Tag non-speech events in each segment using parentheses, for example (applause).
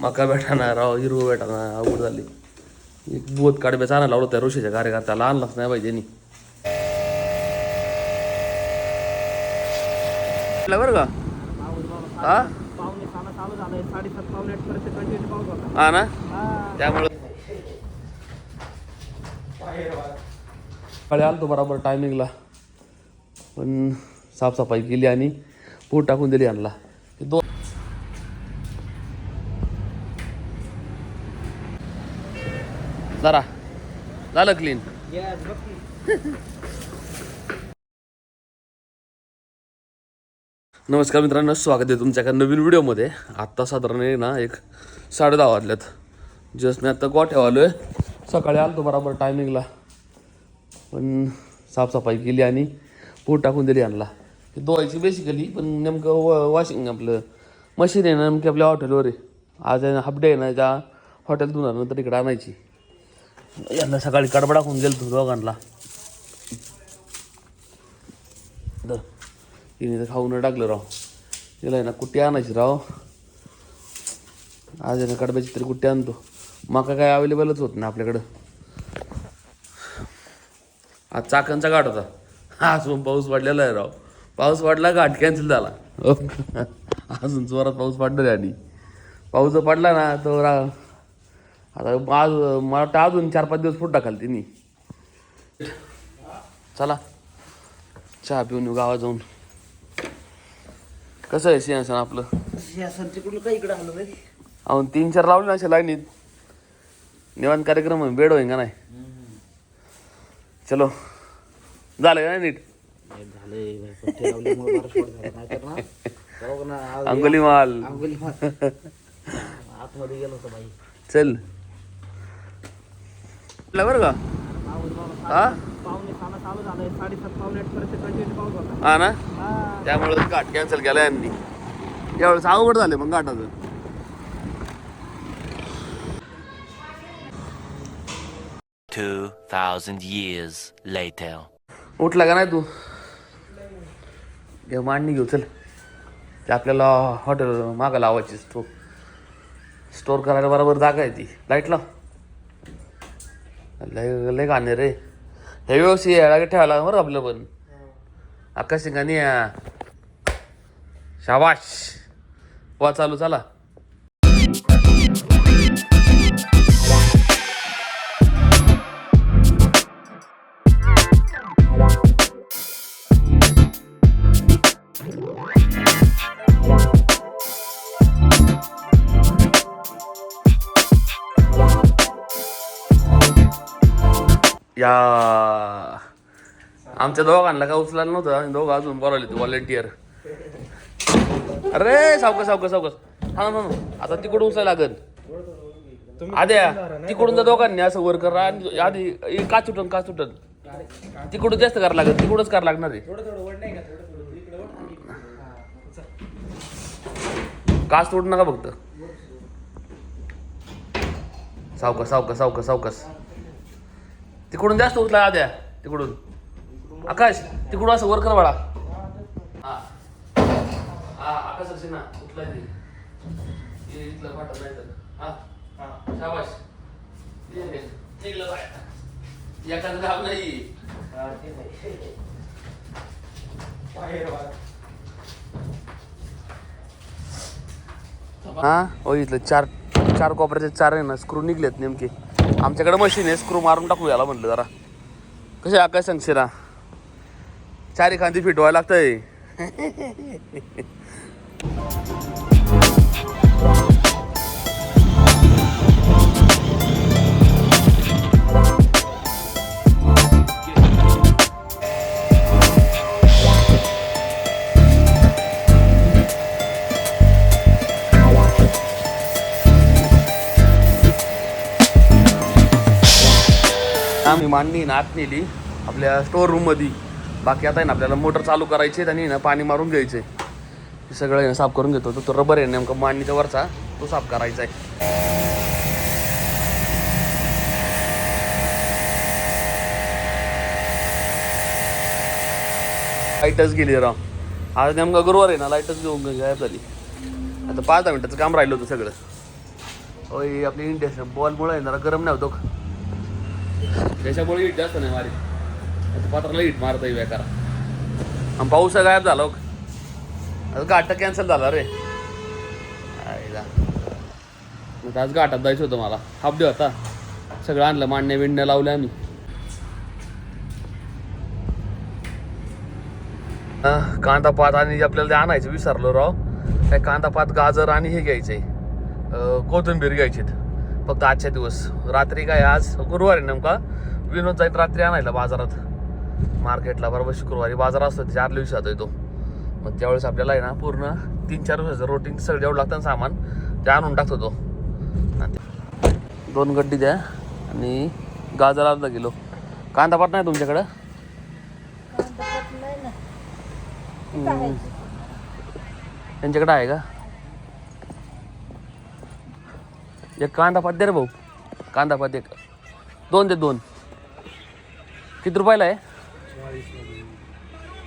मका भेटाना राव हिरवं भेटाना अवघड झाली. एक बोत काडब्याचा आणायला लावलं त्या ऋषीच्या कार्यकर्त्याला. आणलाच नाही पाहिजे नी बरं का? हा? हा ना? त्यामुळे त्यामुळं सकाळी आलतो बरोबर टायमिंगला पण साफसफाई केली आणि पूर टाकून दिली आणला दोन जरा. झालं क्लीन. (laughs) नमस्कार मित्रांनो स्वागत आहे तुमच्या एका नवीन व्हिडिओमध्ये. आत्ता साधारण आहे ना एक साडे दहा वाजल्यात जस्ट मी आत्ता गोठ्यावर आलो आहे सकाळी आलतो बरोबर टायमिंगला पण साफसफाई केली आणि पूर टाकून दिली आणला धुवायची बेसिकली पण नेमकं व वॉशिंग आपलं. मशीन आहे ना नेमकी आपल्या हॉटेलवर आहे. आज आहे ना हाफ डे आहे ना त्या हॉटेल धुणार नंतर इकडे आणायची. यांना सकाळी कडबडा होऊन गेलो तू दोघांना. तिने तर खाऊन टाकलं राव. तिला आहे ना कुट्टी आणायची राव. आज आहे ना कडब्याची तरी कुट्टी आणतो. मका काय अवेलेबलच होत नाही आपल्याकडं. आज चाकणचा घाट होता. आज पण पाऊस पडलेला आहे राव. पाऊस पडला घाट कॅन्सल झाला. अजून जोरात पाऊस आहे आणि. पाऊस पडला ना तर रा- आता आज मला वाटतं अजून चार पाच दिवस फुट टाकाल तिने. चला. चहा पिऊन येऊ गावात जाऊन. कसं आहे सिंहासन आपलं? शासन तिकडून काय इकडे आलो नाही अहो तीन चार लावले ना अशा लाईनीत. निवांत कार्यक्रम आहे, बेड होईन का नाही? चलो. झालं का नाही नीट अंगोली माल. अंगुली मार. आतमध्ये गेलो होतो बाई. चल चला बरं का पाऊस बाबा हा पावणे सहाला चालू झालंय साडेसात पावणे आठ पर्यंत कंटिन्यू पाऊस होता. हा ना? त्यामुळे घाट कॅन्सल केला यांनी. यावेळेस अवघड झाले मग घाटाचं. Two thousand years later. उठला का नाही तू? घे मांडणी घेऊ चल. ते आपल्याला हॉटेल मागं लावायची स्टोर स्टोर करायला बरोबर जागा आहे ती. लाइट लाव. लय लय गाणे रे. हे व्यवस्थित यायला ठेवायला लागणार बरं आपलं पण. आकाश सिंगाने या. शाबाश. वा चालू चला. या आमच्या दोघांना का उचलायला नव्हतं आणि दोघं अजून बोलावले तू व्हॉलेंटियर अरे सावकाश सावकाश सावकाश. हा ना आता तिकडून उचलायला लागल. आद्या तिकडून त्या दोघांनी असं वर करा आणि आधी का सुटन का सुटन तिकडून जास्त करावं लागेल तिकडूनच करावं लागणार आहे. काच तोडू नका फक्त. सावकाश सावकाश सावकाश सावकाश. तिकडून जास्त उचला आद्या तिकडून. आकाश तिकडून असं वर कर बाळा. हा. हा आकाश असे ना ये इथलं फाटत नाही तर हा. हा शाबाश. निघलं बाहेर. एखादं काम नाही. हा हो? इथलं चार चार कोपऱ्याचे चार आहे ना स्क्रू निघलेत नेमके. आमच्याकडे मशीन आहे स्क्रू मारून टाकू याला म्हणलं जरा. कसे आकाश सांगशील ना चारी खांदी फिटवायला लागतंय. (laughs) आम्ही मांडणी ना आत नेली आपल्या स्टोर रूममध्ये बाकी आता आहे ना आपल्याला मोटर चालू करायची आणि ना पाणी मारून घ्यायचे हे सगळं ना साफ करून घेतो. तो- तो रबर आहे नेमका मांडणीच्या वरचा. तो साफ करायचा आहे. लाईटच गेली राव. आज नेमका गुरुवार आहे ना लाईटच घेऊन गायब झाली. आता पाच दहा मिनिटाचं काम राहिलं होतं सगळं. होय आपली इंडिया बॉलमुळे आहे जरा गरम नाही होतो हो त्याच्यामुळे हिट जास्त नाही मारी. पात्राला हिट मारता येईल बेकार. आणि पाऊस गायब झाला हो. आता घाट कॅन्सल झाला रे. आज घाटात जायचं होतं मला. हाफ डे होता. सगळं आणलं मांडण्या बिंडण्या लावल्या आम्ही. कांदा पात आणि आपल्याला ते आणायचं विसरलो राव. काय कांदा पात गाजर आणि हे घ्यायचंय. कोथिंबीर घ्यायची फक्त आजच्या दिवस. रात्री काय आज? गुरुवार आहे नेमका. विनोद जाईल रात्री आणायला बाजारात. मार्केटला बरोबर शुक्रवारी बाजार असतो त्याच्या आदल्या दिवसात येतो. मग त्यावेळेस आपल्याला आहे ना पूर्ण तीन चार दिवसाचं रोटीन सगळं जेवढं लागतं ना सामान ते आणून टाकतो तो. ते- दोन गड्डी द्या आणि गाजर अर्धा किलो. कांदा पात नाही तुमच्याकडं. त्यांच्याकडे आहे का? एक कांदा पात दे रे भाऊ. कांदा पात एक. दोन दे दोन. किती रुपयाला आहे?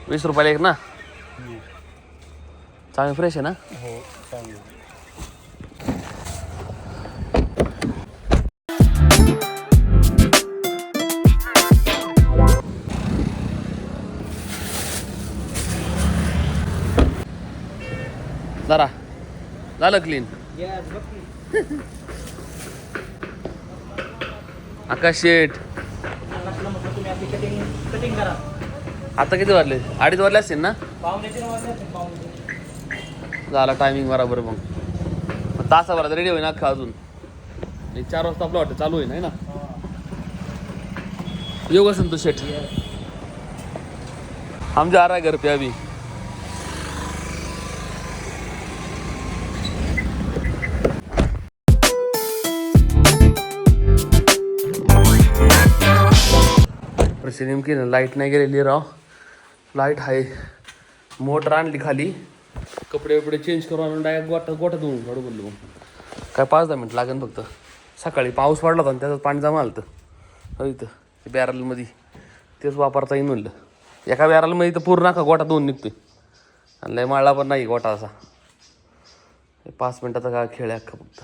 वीस रुपयाला एक ना? चांगलं फ्रेश आहे ना? जरा. झालं क्लीन (laughs) आकाश शेठ. करा आता किती वाजले? अडीच वाजले असतील ना? झाला टायमिंग बरोबर मग. मग तासाभरात रेडी होईन अख्खा अजून. आणि चार वाजता आपलं वाटतं चालू होईन है ना? योगा तू शेठ. हम जा रहा है घर पे अभी प्रश्न नेमकी ना लाइट नाही गेलेली राव. लाइट आहे मोटर आणली खाली. कपडे वपडे चेंज करून आणून डायरेक्ट गोटा गोटा धुवून काढू बोललो. काय पाच दहा मिनिट लागेल फक्त. सकाळी पाऊस पडला होता आणि त्याच्यात पाणी जमा आलं होतं इथं बॅरलमध्ये तेच वापरता येईल म्हणलं. एका बॅरलमध्ये तर पूर्ण नका गोटा धुवून निघतोय. आणि लय माळला पण नाही गोटा असा. हे पाच मिनिटाचा काय खेळ आहे अख्खा फक्त.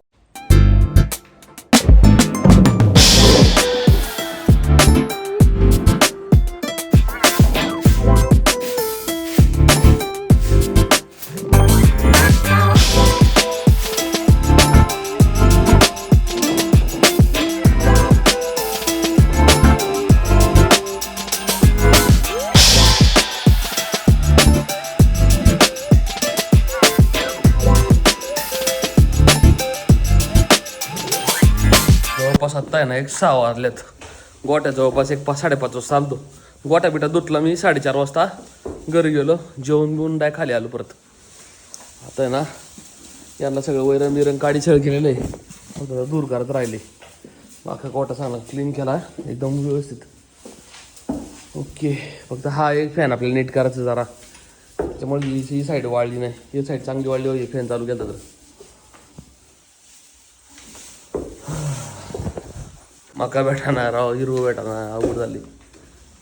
आहे ना एक सहा वाजल्यात. गोट्या जवळपास एक पाच साडेपाच वाजता आलतो. गोट्या बिटा दुटला मी साडेचार वाजता घरी गेलो जेवण बिवून डाय खाली आलो परत. आता आहे ना यांना सगळं वैरण बिरण काडी सगळं केलेलं आहे. जरा दूर करत राहिले. बाका गोटा चांगला क्लीन केला एकदम व्यवस्थित. ओके फक्त हा एक फॅन आपल्याला नीट करायचं जरा. त्यामुळे ही साईड वाढली नाही. ही साईड चांगली वाढली होती फॅन चालू केला तर. मका भेटाना राव हिरवं भेटाना अवघड झाली.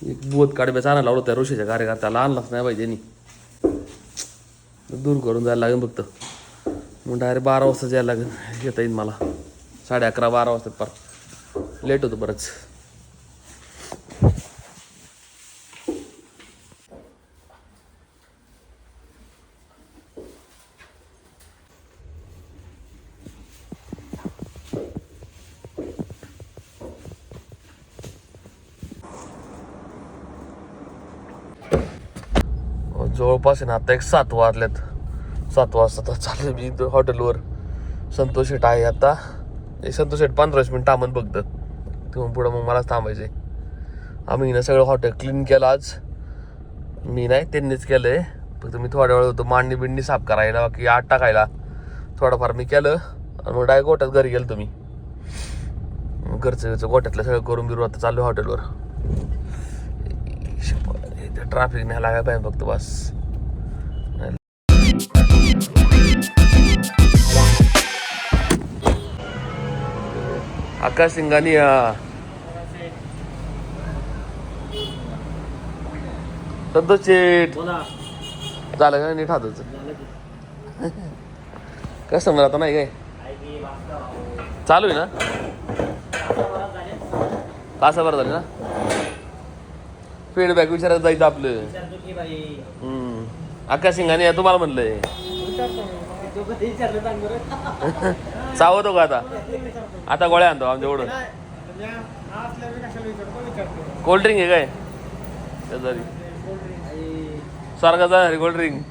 एक बोध काढब्याचा आणायला लावलं त्या ऋषीच्या कार्यकर्त्याला आणलाच नाही पाहिजे दूर करून जायला लागेल फक्त. मग डायरेक्ट बारा वाजता जायला लागेल येता येईल मला. साडे अकरा बारा वाजता पर. लेट होतं बरंच. जवळपास आहे ना आता एक सात वाजल्यात सात वाजता तर चालले मी हॉटेलवर. संतोष शेट आहे आता. संतोष शेट पंधराशे मिनिट थांबन बघतं तिथून पुढं मग मलाच थांबायचे आम्ही ना सगळं हॉटेल क्लीन केलं आज. मी नाही त्यांनीच केलंय. फक्त मी थोड्या वेळ होतो मांडणी बिंडणी साफ करायला बाकी आठ टाकायला. थोडंफार मी केलं. आणि मग डायरेक्ट गोट्यात घरी गेलो तुम्ही घरचं घरचं गोट्यातलं सगळं करून बिरू आता चालू हॉटेलवर. ट्रॅफिक नाही लागायला पाहिजे फक्त बस. आकाश सिंगानी संतोष शेठ. झालं का नीट हाताचं कस्टमर आता नाही काय? चालू आहे ना? तासाभर झाले? ना? फीडबॅक विचारायला जायचं आपलं. हम्म. आकाश सिंगाने तुम्हाला म्हणलंय. (laughs) चावतो का आता? आता गोळ्या आणतो आमच्या एवढं कोल्ड ड्रिंक आहे काय? शेजारी. स्वर्गात जाणार कोल्ड ड्रिंक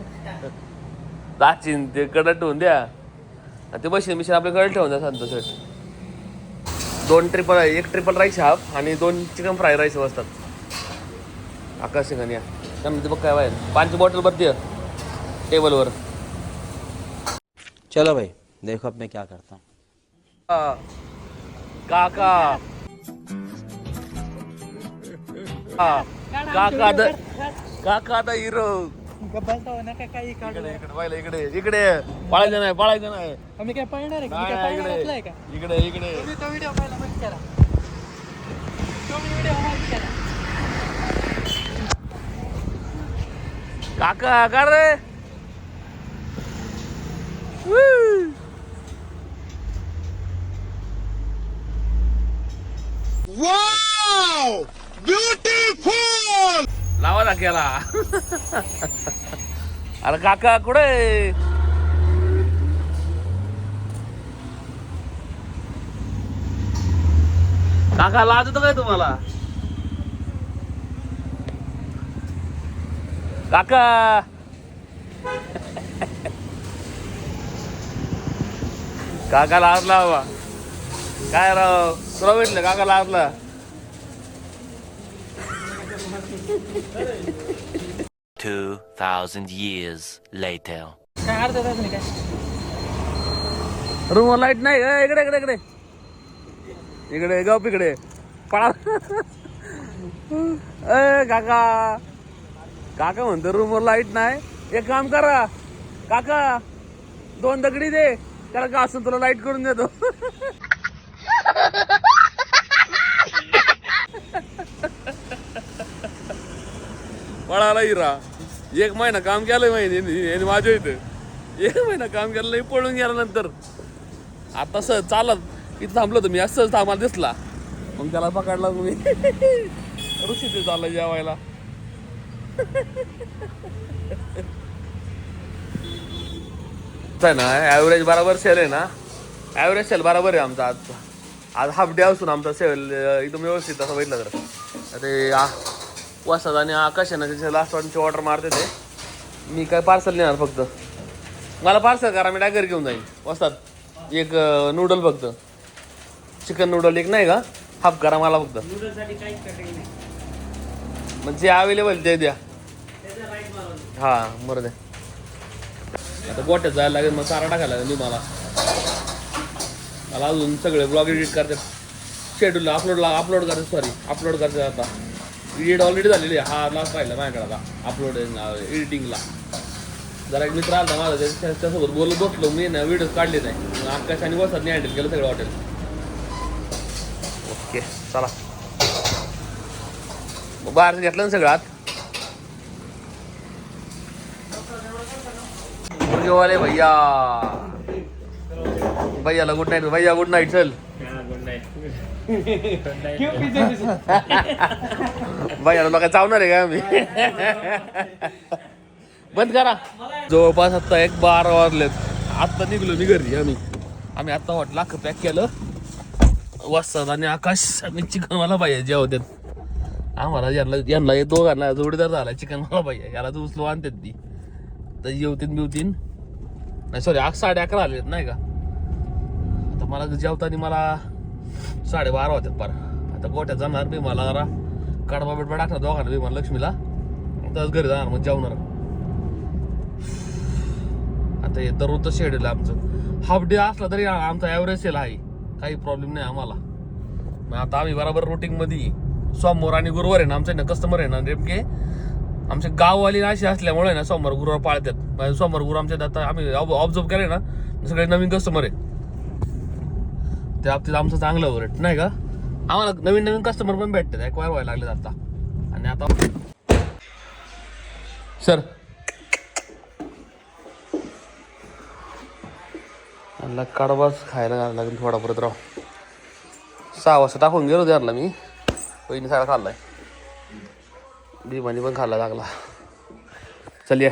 दाचिन ते कडट ठेवून द्या. ते मशीन मिशीन आपल्या कडे ठेवून द्या सांगतो सर दोन ट्रिपल एक ट्रिपल राईस हाफ आणि दोन चिकन फ्राय राईस असतात आकाश सिंगाने या. त्यामध्ये बघ काय बाहेर. पाच बॉटल बरती टेबलवर चला भाई देखो अब मैं क्या करता हूँ। काका। (laughs) काका द काका द हिरो। इकडे इकडे इकडे इकडे। नाही पळायचं नाही। आम्ही काय पळणार आहे? का? मी नाही, काय पळणार असलाय का? इकडे इकडे। इकडे तुम्ही तो व्हिडिओ पाहिला बंद करा तो व्हिडिओ काका रे। Woo! लावा ना केला. अरे काका कुठे काका लाज होतो काय तुम्हाला? काका! काका लाज लावा. काय राव? तुला भेटलं काका लाजला Two thousand years later. काय अर्धा तास नाही काय? रूम लाइट नाही. ए, इकडे इकडे इकडे. इकडे गप इकडे. पळा. ए काका. काका म्हणतो रूमवर लाइट नाही. एक काम करा. काका दोन दगडी दे. त्याला का असून तुला लाइट करून देतो. पळाला हिरा एक महिना काम केलंय माहिती माझ्या इथं. एक महिना काम केलं पळून गेल्यानंतर आता सहज चालत. इथं थांबलो तर मी असंच थांबायला दिसला. मग त्याला पकडला तुम्ही. ऋषी ते चाललं जेवायला. ना ॲव्हरेज बराबर सेल आहे ना? ॲव्हरेज सेल बराबर आहे आमचा आज. आज हाफ डे असून आमचा सेल एकदम व्यवस्थित असं बघितलं तर. ते वसाद आणि आकाश आहे ना त्याच्या लास्ट वनची ऑर्डर मारते ते मी काय पार्सल नेणार फक्त? मला पार्सल करा मी डायगर घेऊन जाईन. वस्तात एक नूडल फक्त. चिकन नूडल एक नाही का? हाफ करा मला फक्त. मग जे अवेलेबल ते द्या. हा बरं दे. आता गोट्यात जायला लागेल मग चारा टाकायला लागेल मी मला. मला अजून सगळे ब्लॉग एडिट करतात. शेड्यूल अपलोडला अपलोड करतात सॉरी अपलोड करतात आता. एडिट ऑलरेडी झालेली आहे. हा लास्ट राहिला माझ्याकडे आता. अपलोड एडिटिंगला जरा एक मित्र आला माझा त्या- त्या- त्यासोबत बोलत बसलो. मी ना व्हिडिओ काढले नाही. मग आकाश आणि वसात हँडल केलं सगळं हॉटेल ओके चला. बाहेर घेतलं ना सगळं आत. मुर्गेवाले भैया. भैयाला गुड नाईट भैया गुड नाईट चल. (laughs) भैयाला लोक चावणार आहे का आम्ही? बंद करा. जवळपास आता एक बारा वाजलेत. आत्ता निघलो मी घरी आम्ही. आम्ही आता हॉटेल अख्खं पॅक केलं. वस्तात आणि आकाश आणि चिकन मला पाहिजे जेव्हा होत्यात आम्हाला यांना यांना दोघांना जोडीदार झाला चिकन मला पाहिजे. याला तर उचलू आणतात ती. तर येवतीन बिवतीन. नाही सॉरी आठ साडे अकरा आले नाही का? आता मला जेवताना मला साडेबारा होतात पार. आता गोट्यात जाणार भीमाला जरा कडबा बिडबा टाकणार दोघांना भीमा लक्ष्मीला. तसंच घरी जाणार मग जेवणार. आता हे दररोजचं शेड्यूल आहे आमचं. हाफ डे असला तरी आमचा ॲव्हरेज सेल आहे. काही प्रॉब्लेम नाही आम्हाला. मग आता आम्ही बरोबर रुटीनमध्ये सोमवार आणि गुरुवार आहे ना आमच्या ना कस्टमर आहे ना नेमके आमचे गाववाली अशी असल्यामुळे ना सोमवार गुरुवार पाळतात. सोमवार गुरु आमच्या आता आम्ही ऑब्झर्व केले ना सगळे नवीन कस्टमर आहे. त्या बाबतीत आमचं चांगलं उलट नाही का? आम्हाला नवीन नवीन कस्टमर पण भेटतात एक्वायर व्हायला लागले आता. आणि आता सर. आणला कडबाच खायला घालायला लागेल थोडा परत राव. सहा वाजता टाकून गेलो त्याला मी. पहिली सारा खाल्लाय. बिमानी पण खाल्ला लागला. चल या.